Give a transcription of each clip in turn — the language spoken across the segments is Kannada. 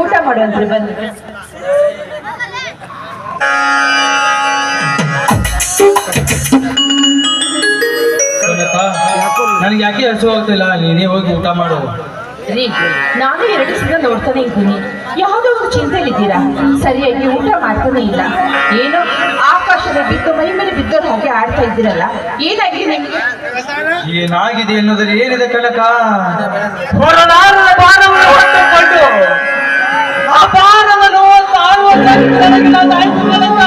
ಊಟ ಮಾಡುವಂತ್ರಿ ಬನ್ನಿ. ನನಗೆ ಯಾಕೆ ಹಸು ಆಗ್ತಿಲ್ಲ? ನೀನೇ ಹೋಗಿ ಊಟ ಮಾಡು. ರೀ ನಾನು ಎರಡು ಸಲ ನೋಡ್ತಾನೆ ಇದ್ದೀನಿ. ಯಾವುದೋ ಒಂದು ಚಿಂತೆಯಲ್ಲಿದ್ದೀರಾ ಸರಿಯಾಗಿ ಊಟ ಮಾಡ್ತಾನೆ ಇಲ್ಲ. ಏನೋ ಆಕಾಶದ ಬಿದ್ದು ಮೈ ಮೇಲೆ ಬಿದ್ದೋರ್ ಹಾಗೆ ಆಡ್ತಾ ಇದ್ದೀರಲ್ಲ ಏನಾಗಿದೆ ನಿಮ್ಗೆ ಏನಾಗಿದೆ ಎನ್ನುವುದರಲ್ಲಿ ಏನಿದೆ ಕಳಕ ಹೊರನಾಡಿನ ಭಾರವನ್ನು ಹೊತ್ತುಕೊಂಡು ಆ ಭಾರವನ್ನು ತಾಳುವ ಶಕ್ತಿ ನನಗಿಲ್ಲ ತಾಯ್ತು ಕನಕ.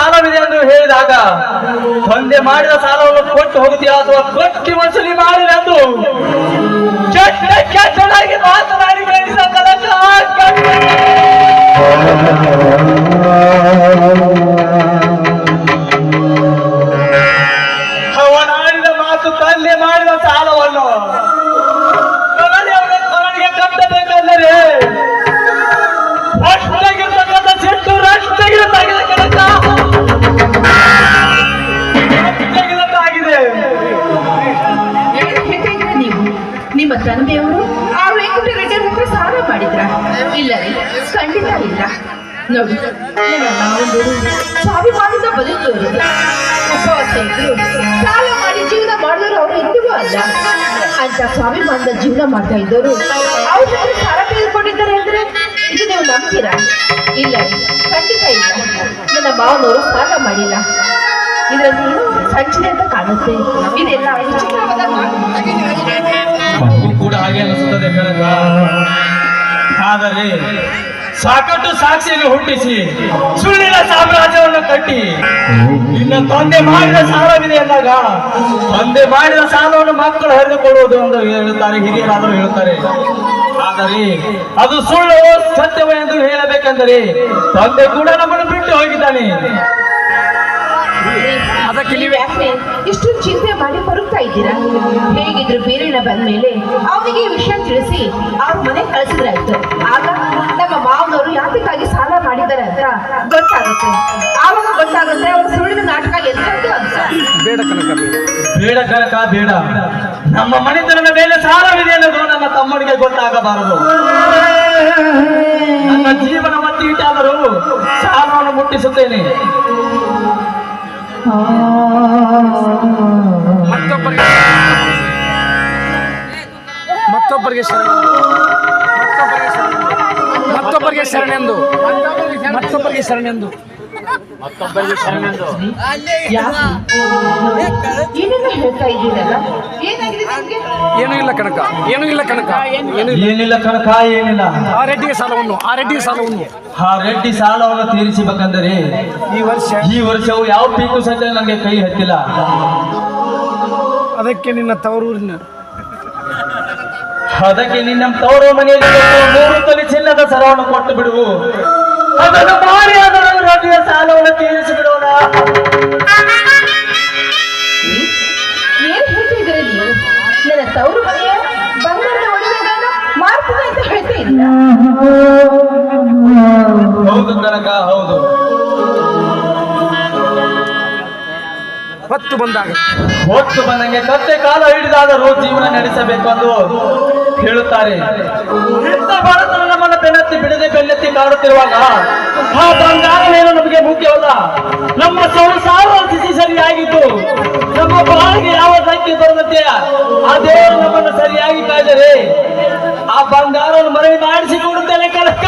ಸಾಲವಿದೆ ಎಂದು ಹೇಳಿದಾಗ, ತಂದೆ ಮಾಡಿದ ಸಾಲವನ್ನು ಕೊಟ್ಟು ಹೋಗುತ್ತೀಯ ಅಥವಾ ಕೊಟ್ಟಿ ವಸೂಲಿ ಮಾಡಿದೆ ಎಂದು ಕೆಟ್ಟದಾಗಿ ಮಾತನಾಡಿ ಬೆಳೆಸಿದ ನಿಮ್ಮ ಮಾವಂದಿರು ಸ್ವಾಭಿಮಾನದ ಬದುಕುವರು ಉಪವಾಸ ಇದ್ರು ಸಾಲ ಮಾಡಿ ಜೀವನ ಮಾಡಿದ್ರು ಅವರು ಎಂದಿಗೂ ಅಲ್ಲ. ಅಂತ ಸ್ವಾಭಿಮಾನದ ಜೀವನ ಮಾಡ್ತಾ ಇದ್ದವರು. ಅವ್ರು ಸಾಲ ತೆಗೆದುಕೊಂಡಿದ್ದಾರೆ ಅಂದ್ರೆ ಇದು ನೀವು ನಂಬ್ತೀರಾ ಇಲ್ಲ ಖಂಡಿತ ಇಲ್ಲ. ನನ್ನ ಮಾವನವರು ಸಾಲ ಮಾಡಿಲ್ಲ. ಇದರಲ್ಲಿ ಏನೋ ಸಂಚಿದೆ ಅಂತ ಕಾಣುತ್ತೆ. ಇದೆಲ್ಲ ವಿಚಿತ್ರವಾದ ಕೂಡ ಹಾಗೆ ಅನಿಸುತ್ತದೆ ಆದರೆ ಸಾಕಷ್ಟು ಸಾಕ್ಷಿಯನ್ನು ಹುಟ್ಟಿಸಿ ಸುಳ್ಳಿನ ಸಾಮ್ರಾಜ್ಯವನ್ನು ಕಟ್ಟಿ. ನಿನ್ನ ತಂದೆ ಮಾಡಿದ ಸಾಲವಿದೆ ಅಂದಾಗ ತಂದೆ ಮಾಡಿದ ಸಾಲವನ್ನು ಮಕ್ಕಳು ಹರಿದುಕೊಳ್ಳುವುದು ಎಂದು ಹೇಳುತ್ತಾರೆ ಹಿರಿಯರಾದರೂ ಹೇಳುತ್ತಾರೆ. ಆದರೆ ಅದು ಸುಳ್ಳು ಸತ್ಯವೇ ಎಂದು ಹೇಳಬೇಕೆಂದರೆ ತಂದೆ ಕೂಡ ನಮ್ಮನ್ನು ಬಿಟ್ಟು ಹೋಗಿದ್ದಾನೆ. ಇಷ್ಟು ಚಿಂತೆ ಮಾಡಿ ಬರುತ್ತಾ ಇದ್ದೀರಾ? ಹೇಗಿದ್ರು ಬೇರೆನ ಬಂದ ಮೇಲೆ ಅವನಿಗೆ ಈ ವಿಷಯ ತಿಳಿಸಿ ಅವ್ರ ಮನೆ ಕಳಿಸಿದ್ರಾಯ್ತು. ಆಗ ನಮ್ಮ ಮಾವನವರು ಯಾತಕ್ಕಾಗಿ ಸಾಲ ಮಾಡಿದ್ದಾರೆ ಅಂತ ಗೊತ್ತಾಗುತ್ತೆ. ಆವಾಗ ಗೊತ್ತಾಗುತ್ತೆ ಒಂದು ಸುಳ್ಳಿನ ನಾಟಕ ಎಂತದ್ದು ಅಂತ. ಬೇಡ ಕನಕ ಬೇಡ. ಬೇಡ ಕನಕ ಬೇಡ. ನಮ್ಮ ಮನೆತನದ ಮೇಲೆ ಸಾಲವಿದೆ ಅನ್ನೋದು ನಮ್ಮ ತಮ್ಮನಿಗೆ ಗೊತ್ತಾಗಬಾರದು. ನನ್ನ ಜೀವನ ಒತ್ತಿ ಇಟ್ಟಾದರೂ ಸಾಲವನ್ನು ಮುಟ್ಟಿಸುತ್ತೇನೆ. ಮತ್ತೊಬ್ಬರಿಗೆ ಮತ್ತೊಬ್ಬರಿಗೆ ಶರಣ. ಮತ್ತೊಬ್ಬರಿಗೆ ಶರಣೆಂದು. ಮತ್ತೊಬ್ಬರಿಗೆ ಶರಣೆಂದು. ಮತ್ತೊಬ್ಬರಿಗೆ ಶರಣೆಂದು. ಏನೂ ಇಲ್ಲ ಕನಕ ಏನೂ ಇಲ್ಲ ಕನಕ ಏನಿಲ್ಲ ಕನಕ ಏನಿಲ್ಲ. ಆ ರೆಡ್ಡಿಗೆ ಸಾಲವನ್ನು ಆ ರೆಡ್ಡಿಗೆ ಸಾಲವನ್ನು. ಆ ರೆಡ್ಡಿ ಸಾಲವನ್ನು ತೀರಿಸಬೇಕಂದರೆ ಈ ವರ್ಷ? ಈ ವರ್ಷವು ಯಾವ ಪೀಕು ಸಹಿತ ನನಗೆ ಕೈ ಹತ್ತಿಲ್ಲ. ಅದಕ್ಕೆ ನಿನ್ನ ತವರೂರಿನ ಅದಕ್ಕೆ ನಿನ್ನ ತವರು ಮನೆಯಲ್ಲಿ ಮೂರು ತಲೆ ಚಿನ್ನದ ಸರವನ್ನು ಕೊಟ್ಟು ಬಿಡುವು. ಅದನ್ನು ಮಾರಿ ಅದರ ರೊಟ್ಟಿಯ ಸಾಲವನ್ನು ತೀರಿಸಿ ಬಿಡೋಣ ಏನ್ ಹೇಳ್ತಾ ನೀವು? ನನ್ನ ತವರು ಮನೆಯ? ಬಂಗಾರದ ಒಡವೆಗಳನ್ನ ಮಾರ್ತೀನಿ ಅಂತ ಹೌದು ಕನಕ ಹೌದು. ಹೊತ್ತು ಬಂದಾಗ ಹೊತ್ತು ಬಂದಂಗೆ ಕತ್ತೆ ಕಾಲ ಹಿಡಿದಾದರೂ ಜೀವನ ನಡೆಸಬೇಕೆಂದು ಹೇಳುತ್ತಾರೆ ಇಂಥ ಭಾರತ ನಮ್ಮನ್ನು ಬೆನ್ನತ್ತಿ ಬಿಡದೆ ಬೆನ್ನತ್ತಿ ಕಾಡುತ್ತಿರುವಾಗ ಆ ಏನು ನಮಗೆ ಮುಖ್ಯವಲ್ಲ ನಮ್ಮ ಸಂಸಾರ ಸ್ಥಿತಿ ಸರಿಯಾಗಿತ್ತು ನಮ್ಮ ಬಾಳಿಗೆ ಯಾವ ಸಂಖ್ಯೆ ಬರುತ್ತೆ ಆ ದೇವರು ನಮ್ಮನ್ನು ಸರಿಯಾಗಿ ಕಾಯ್ದರೆ ಆ ಬಂಗಾರವನ್ನು ಮರಳಿ ಮಾಡಿಸಿ ಕಳಕ ಕನಕ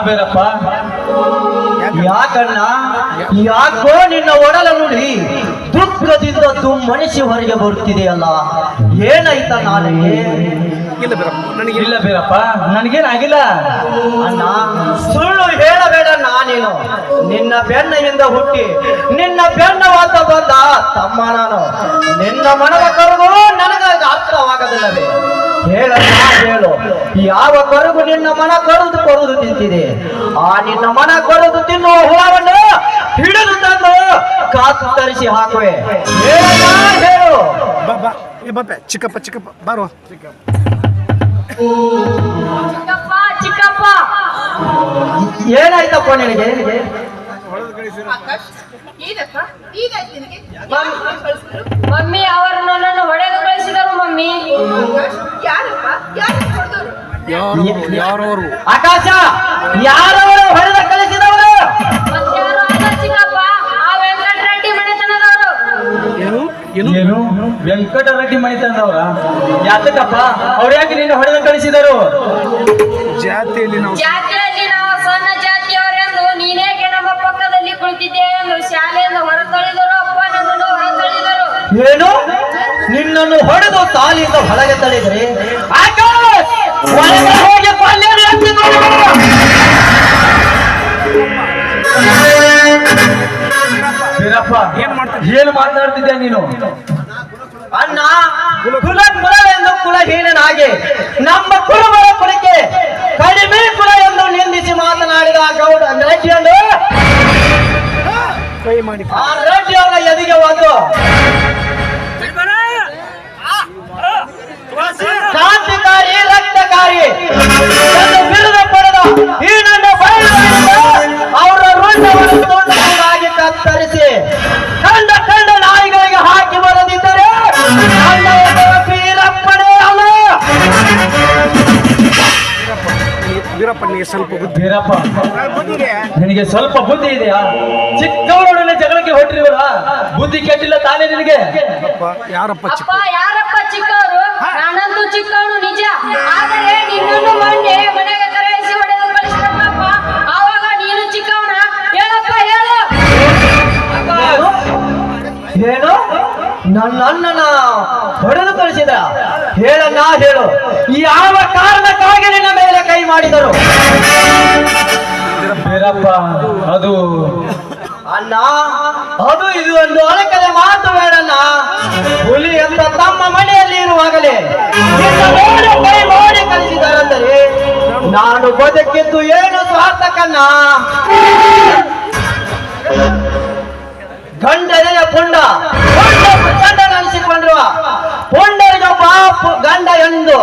ಬಾಬೇರಪ್ಪ ಯಾಕಣ್ಣ? ಯಾಕೋ ನಿನ್ನ ಒಡಲ ನುಡಿ ದುಃಖದಿಂದ ಮನುಷ್ಯ ಹೊರಗೆ ಬರುತ್ತಿದೆಯಲ್ಲ? ಏನಾಯ್ತ ನನಗೆ? ಇಲ್ಲ ಬೀರಪ್ಪ ನನಗೆ ಇಲ್ಲ ಬೀರಪ್ಪ ನನಗೇನಾಗಿಲ್ಲ? ಅಣ್ಣ ಸುಳ್ಳು ನಿನ್ನ ಬೆನ್ನಿಂದ ಹುಟ್ಟಿ ನಿನ್ನ ಬೆನ್ನವಾದ ಬಂದ ತಮ್ಮ ನಾನು. ನಿನ್ನ ಮನದ ಕರುಗಳು ನನಗ ಅರ್ಥವಾಗದಿಲ್ಲವೇ ಹೇಳ ಹೇಳು ಯಾವ ಕರುಗು ನಿನ್ನ ಮನ ಕರುದು ಕೊಡುದು ತಿಂತಿದೆ? ಆ ನಿನ್ನ ಮನ ಕೊಡುದು ತಿನ್ನುವ ಹುಳವನ್ನು ಹಿಡಿದು ತಂದು ಕಾಸು ತರಿಸಿ ಹಾಕುವೆ. ಹೇಳು ಚಿಕ್ಕಪ್ಪ ಚಿಕ್ಕಪ್ಪ ಬಾರೋ ಚಿಕ್ಕಪ್ಪ ಚಿಕ್ಕಪ್ಪ. ಏನಾಯ್ತಪ್ಪ ನಿನಗೆ ಆಕಾಶ್ ಏನಕ್ಕ ಈಗಾಯ್ತು ನಿನಗೆ ಮಮ್ಮಿ ಅವರು ನನ್ನನ್ನು ಹೊಡೆದು ಕಳಿಸಿದರು ಮಮ್ಮಿ. ಯಾರವರು ಆಕಾಶ ಯಾರವರು ಹೊಡೆದ ಕಳಿಸಿದವರು? ಮನೆತನದವರು. ಏನು? ವೆಂಕಟರೆಡ್ಡಿ ಮೈತಂದವ್ರ ಯಾತಕಪ್ಪ? ಅವ್ರು ಯಾಕೆ ನಿನ್ನ ಹೊಡೆದ ಕಳಿಸಿದರು? ಜಾತಿಯಲ್ಲಿ ನಾವು ಏನು ನಿನ್ನನ್ನು ಹೊಡೆದು ತಾಲಿಯಿಂದ ಹೊರಗೆ ತಳಿದ್ರೆ ಹೋಗಿ. ಬೀರಪ್ಪ ಏನ್ ಮಾತಾಡ್ತಿದ್ದೆ ನೀನು? ಅಣ್ಣ ಕುಲ ಕುಲವೆಂದು ಕುಲಹೀನನಾಗಿ ನಮ್ಮ ಕುರುಬರ ಕುಲಕ್ಕೆ ಕಡಿಮೆ ಕುಲ ಎಂದು ನಿಂದಿಸಿ ಮಾತನಾಡಿದ ಗೌಡ ರೆಡ್ಡಿಯನ್ನು ಆ ರೆಡ್ಡಿಯವರ ಎದಿಗೆ ಒಂದು ಕ್ರಾಂತಿಕಾರಿ ರಕ್ತಕಾರಿ. ಬಿರುದ ಪಡೆದ ಈ ನನ್ನ ಬಯಲಿನಿಂದ ಅವರ ಋಣವನ್ನು ತುಂಡು ತುಂಡಾಗಿ ಕತ್ತರಿಸಿ. ಕಂಡ ಕಂಡ ನಾಯಿಗಳಿಗೆ ಹಾಕಿ ಬರದಿದ್ದರೆ ನನ್ನ ಹೆಸರು ವೀರಪ್ಪನೇ ವೀರಪ್ಪ ನಿನಗೆ ಸ್ವಲ್ಪ ಬುದ್ಧಿ. ಬೀರಪ್ಪ ನಿನಗೆ ಸ್ವಲ್ಪ ಬುದ್ಧಿ ಇದೆಯಾ? ಚಿಕ್ಕವರೊಡನೆ ಜಗಳಕ್ಕೆ ಹೊಟ್ಟಿರುವಲ್ಲ ಬುದ್ಧಿ ಕೆಟ್ಟಿಲ್ಲ ತಾನೇ ನಿನಗೆ? ಯಾರಪ್ಪ ಚಿಕ್ಕ ಚಿಕ್ಕವನು ನಿಜ. ಆದರೆ ನಿನ್ನನ್ನು ಮೊನ್ನೆ ಮನೆಗೆ ಕರೆಯಿಸಿ ಹೊಡೆದು ಕಳಿಸಿದಪ್ಪ ಆವಾಗ ನೀನು ಚಿಕ್ಕವನ. ಹೇಳಪ್ಪ ಹೇಳು. ಏನು ನನ್ನ ಅಣ್ಣನ ಹೊಡೆದು ಕಳಿಸಿದ. ಹೇಳಣ್ಣ ಹೇಳು. ಯಾವ ಕಾರಣಕ್ಕಾಗಿ ನಿನ್ನ ಮೇಲೆ ಕೈ ಮಾಡಿದರು. ಬೀರಪ್ಪ ಅದು ಅಣ್ಣ, ಅದು ಇದು ಒಂದು ಅಳಕದ ಮಾತು ಬೇಡಣ್ಣ ಹುಲಿ ಅಂತ ತಮ್ಮ ಮನೆಯಲ್ಲಿ ಇರುವಾಗಲೇ ಮಾಡಿ ಕಲಿಸಿದಾರಂದರೆ ನಾನು ಬದುಕಿದ್ದು ಏನು ಸ್ವಾರ್ಥಕನ್ನ ಗಂಡನೆಯ ಪುಂಡ ಗಂಡನೆನಿಸಿಕೊಂಡಿರುವ ಪುಂಡರಿಗೊಬ್ಬ ಪಾಪ ಗಂಡ ಎಂದು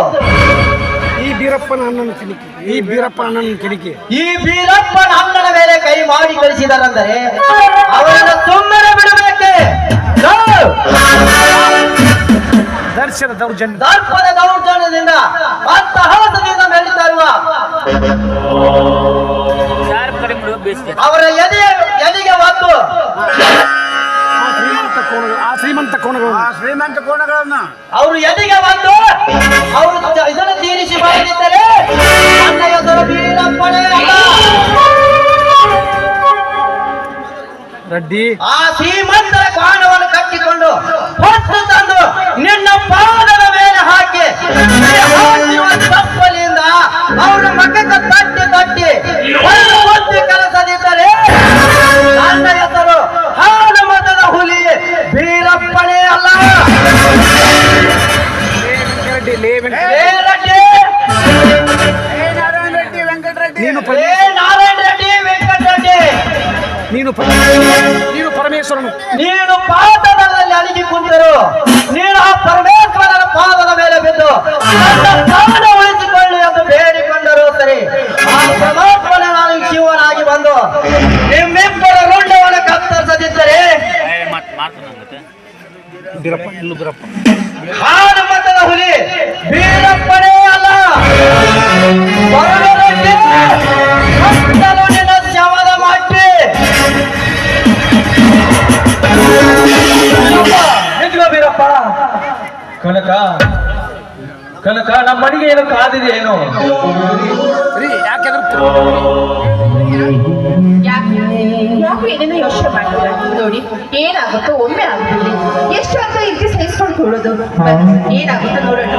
ಬೀರಪ್ಪನ ಅಣ್ಣನ ಕಿಣಿಕಿ. ಈ ಬೀರಪ್ಪ ಅಣ್ಣನ ಕಿಣಿಕಿ. ಈ ಬೀರಪ್ಪನ ಅಣ್ಣನ ಮೇಲೆ ಕೈ ಮಾಡಿ ಕಳಿಸಿದಾರಂದರೆ ಅವರನ್ನು ಸುಮ್ಮನೆ ಬಿಡಬೇಕೆ! ದರ್ಶನ ದೌರ್ಜನ್ಯ. ದರ್ಪದ ದೌರ್ಜನ್ಯದಿಂದ ಅರ್ಥಹಾಸದಿಂದ ಮೆರೀತಾ ಇರುವ ಅವರ ಎದೆ ಎದೆಗೆ ಒತ್ತು ಆ ಶ್ರೀಮಂತ ಕೋಣಗಳು. ಆ ಶ್ರೀಮಂತ ಕೋಣಗಳು ಶ್ರೀಮಂತ ಕೋಣಗಳನ್ನ. ಅವರು ಎದೆಗೆ ಬಂದು ಅವರು ಇದನ್ನು ತೀರಿಸಿ ಬಂದಿದ್ದರೆ ನನ್ನ ಹೆಸರು ವೀರಪ್ಪನೇ. ರೆಡ್ಡಿ. ಆ ಶ್ರೀಮಂತರ ಕಾಣವನ್ನು ಕಟ್ಟಿಕೊಂಡು ಹೊತ್ತು ತಂದು ನಿನ್ನ ಪಾದದ ಮೇಲೆ ಹಾಕಿ ತಪ್ಪಲಿಂದ ಅವರ ಮಕ್ಕಕ್ಕೆ ತಟ್ಟಿ ತಟ್ಟಿ ಒಂದು ಕಲಸದಿದ್ದರೆ ನಿಂತ್ಕೋ ಬೀರಪ್ಪ ಕನಕ ಕನಕ ಕ- ನಮ್ಮ ಮನೆಗೆ ಏನು ಕಾದಿದೆ ಏನು? ಯಾಕೆ ಯಾಕೆ ಯಾಕೆ ಏನೇನೋ ಯೋಚನೆ ಮಾಡ್ತೀರಾ? ನೋಡಿ ಏನಾಗುತ್ತೋ ಒಮ್ಮೆ ಆಗುತ್ತೆ ಎಷ್ಟು ಅಂತ ಇದ್ದು ಸಹಿಸ್ಕೊಂಡು ಕೊಡೋದು ಏನಾಗುತ್ತೋ ನೋಡೋಣ.